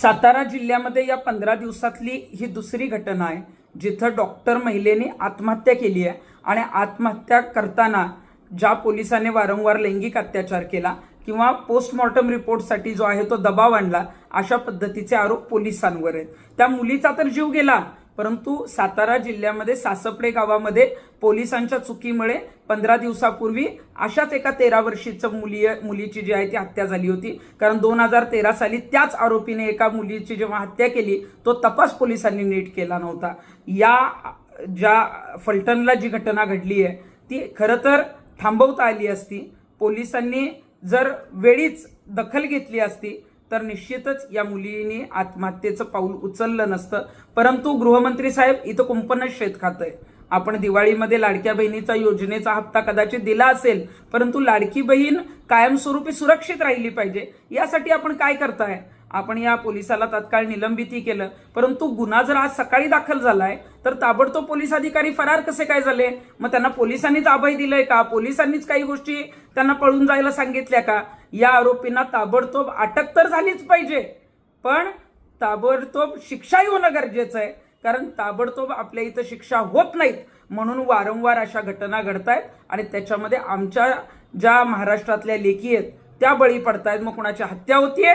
सातारा जिल्ह्यामध्ये या पंधरा दिवसातली ही दुसरी घटना आहे जिथं डॉक्टर महिलेने आत्महत्या केली आहे आणि आत्महत्या करताना ज्या पोलिसाने वारंवार लैंगिक अत्याचार केला किंवा पोस्टमॉर्टम रिपोर्टसाठी जो आहे तो दबाव आणला अशा पद्धतीचे आरोप पोलिसांवर आहेत. त्या मुलीचा तर जीव गेला परंतु सातारा जिल्ह्यामध्ये सासपडे गावामध्ये पोलिसांच्या चुकीमुळे पंधरा दिवसापूर्वी अशाच एका तेरा वर्षीचं मुली मुलीची जी आहे ती हत्या झाली होती. कारण दोन हजार तेरा साली त्याच आरोपीने एका मुलीची जेव्हा हत्या केली तो तपास पोलिसांनी नीट केला नव्हता. या ज्या फलटणला जी घटना घडली आहे ती खरं तर थांबवता आली असती. पोलिसांनी जर वेळीच दखल घेतली असती तर निश्चितच या मुलीने आत्महत्येचं पाऊल उचललं नसतं. परंतु गृहमंत्री साहेब इथं कुंपणच शेत खातंय. आपण दिवाळीमध्ये लाडक्या बहिणीचा योजनेचा हप्ता कदाचित दिला असेल परंतु लाडकी बहीण कायमस्वरूपी सुरक्षित राहिली पाहिजे. यासाठी आपण काय करताय? आपण या पोलिसाला तत्काळ निलंबितही केलं. परंतु गुन्हा जर आज सकाळी दाखल झालाय तर ताबडतोब पोलीस अधिकारी फरार कसे काय झाले? मग त्यांना पोलिसांनीच अभय दिलंय का? पोलिसांनीच काही गोष्टी त्यांना पळून जायला सांगितल्या का? या आरोपींना ताबडतोब अटक तर झालीच पाहिजे पण ताबडतोब शिक्षाही होणं गरजेचं आहे कारण ताबडतोब आपल्या इथं शिक्षा होत नाहीत. म्हणून वारंवार अशा घटना घडतायत आणि त्याच्यामध्ये आमच्या ज्या महाराष्ट्रातल्या लेखी आहेत त्या बळी पडतायत. मग कुणाची हत्या होतीये?